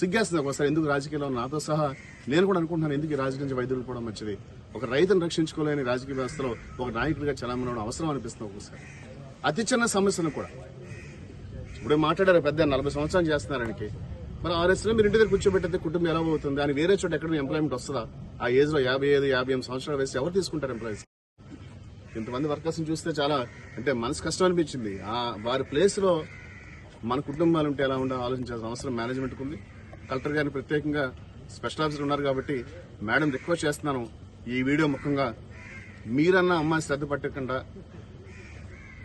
సిగ్గేస్తుంది. ఒకసారి ఎందుకు రాజకీయాల్లో నాతో సహా నేను కూడా అనుకుంటున్నాను ఎందుకు ఈ రాజకీయ నుంచి కూడా మంచిది? ఒక రైతును రక్షించుకోలేని రాజకీయ వ్యవస్థలో ఒక నాయకుడిగా చలామణి అవడం అవసరం అనిపిస్తుంది ఒకసారి అతి చిన్న సమస్యను కూడా. ఇప్పుడు మాట్లాడారు పెద్ద నలభై సంవత్సరాలు చేస్తున్నారానికి మరి ఆర్ఎస్ మీరు ఇంటి దగ్గర కూర్చోబెట్టితే కుటుంబం ఎలా అవుతుంది అని వేరే చోట ఎక్కడ ఎంప్లాయ్మెంట్ వస్తుందా? ఆ ఏజ్లో యాభై ఐదు యాభై ఎనిమిది సంవత్సరాలు వేసి ఎవరు తీసుకుంటారు ఎంప్లాయీస్ ఇంతమంది వర్కర్స్ చూస్తే చాలా అంటే మనసు కష్టం అనిపించింది. ఆ వారి ప్లేస్లో మన కుటుంబాలు ఉంటే ఎలా ఉండాలో ఆలోచించాల్సిన అవసరం మేనేజ్మెంట్కి ఉంది. కలెక్టర్ గారిని ప్రత్యేకంగా స్పెషల్ ఆఫీసర్ ఉన్నారు కాబట్టి మేడం రిక్వెస్ట్ చేస్తున్నాను ఈ వీడియో ముఖంగా. మీరన్నా అమ్మాయి శ్రద్ధ పట్టకుండా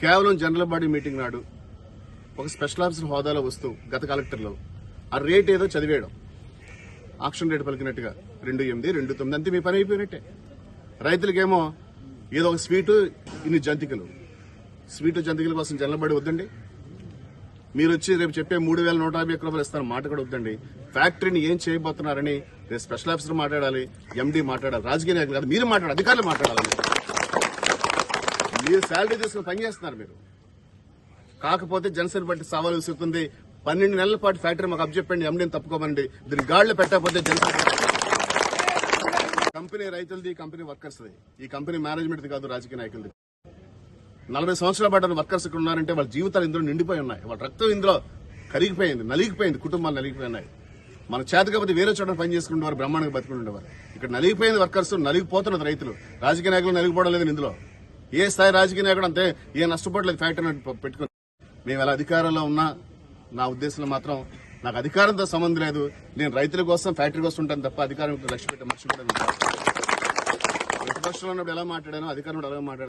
కేవలం జనరల్ బాడీ మీటింగ్ నాడు ఒక స్పెషల్ ఆఫీసర్ హోదాలో వస్తూ గత కలెక్టర్లో ఆ రేట్ ఏదో చదివేయడం. ఆక్షన్ రేట్ పలికినట్టుగా రెండు ఎనిమిది రెండు తొమ్మిది అంతే మీ పని అయిపోయినట్టే. రైతులకేమో ఏదో ఒక స్వీటు ఇన్ని జంతికలు. స్వీటు జంతికల కోసం జల్లబడి వద్దండి. మీరు వచ్చి రేపు చెప్పే మూడు వేల నూట యాభై ఒక్క రూపాయలు ఇస్తారు మాట కూడా వద్దండి. ఫ్యాక్టరీని ఏం చేయబోతున్నారని రేపు స్పెషల్ ఆఫీసర్ మాట్లాడాలి ఎండీ మాట్లాడాలి రాజకీయ నాయకులు కాదు మీరు మాట్లాడాలి అధికారులు మాట్లాడాలి. మీరు శాలరీ తీసుకుని పని చేస్తున్నారు మీరు. కాకపోతే జనసేన పార్టీ సవాల్ విసురుతుంది. పన్నెండు నెలల పాటు ఫ్యాక్టరీ మాకు అప్పచెప్పండి ఎండీని తప్పుకోమండి. దీని గాడిలో పెట్టకపోతే జనసేన కంపెనీ రైతులది కంపెనీ వర్కర్స్ది. ఈ కంపెనీ మేనేజ్మెంట్ కాదు రాజకీయ నాయకులది. నలభై సంవత్సరాల పాటు వర్కర్స్ ఇక్కడ ఉన్నారంటే వాళ్ళ జీవితాలు ఇందులో నిండిపోయి ఉన్నాయి. వాళ్ళ రక్తం ఇందులో కరిగిపోయింది నలిగిపోయింది కుటుంబాలు నలిగిపోయినాయి మన చేతకపోతే వేరే చోట పని చేసుకునేవారు బ్రహ్మాండంగా బతుకుండేవారు ఇక్కడ నలిగిపోయింది వర్కర్స్ నలిగిపోతున్నది రైతులు. రాజకీయ నాయకులు నలిగిపోవడం లేదు ఇందులో. ఏ స్థాయి రాజకీయ నాయకుడు అంతే ఏ నష్టపోవట్లేదు ఫ్యాక్టరీ పెట్టుకుని. మేము ఎలా అధికారంలో ఉన్నా నా ఉద్దేశంలో మాత్రం నాకు అధికారంతో సంబంధం లేదు. నేను రైతుల కోసం ఫ్యాక్టరీ కోసం ఉంటాను తప్ప అధికారం లక్ష్య పెట్టే మర్చిపోయాను ప్రతిపక్షంలో ఉన్నప్పుడు ఎలా మాట్లాడానో అధికారంలో ఎలా మాట్లాడాను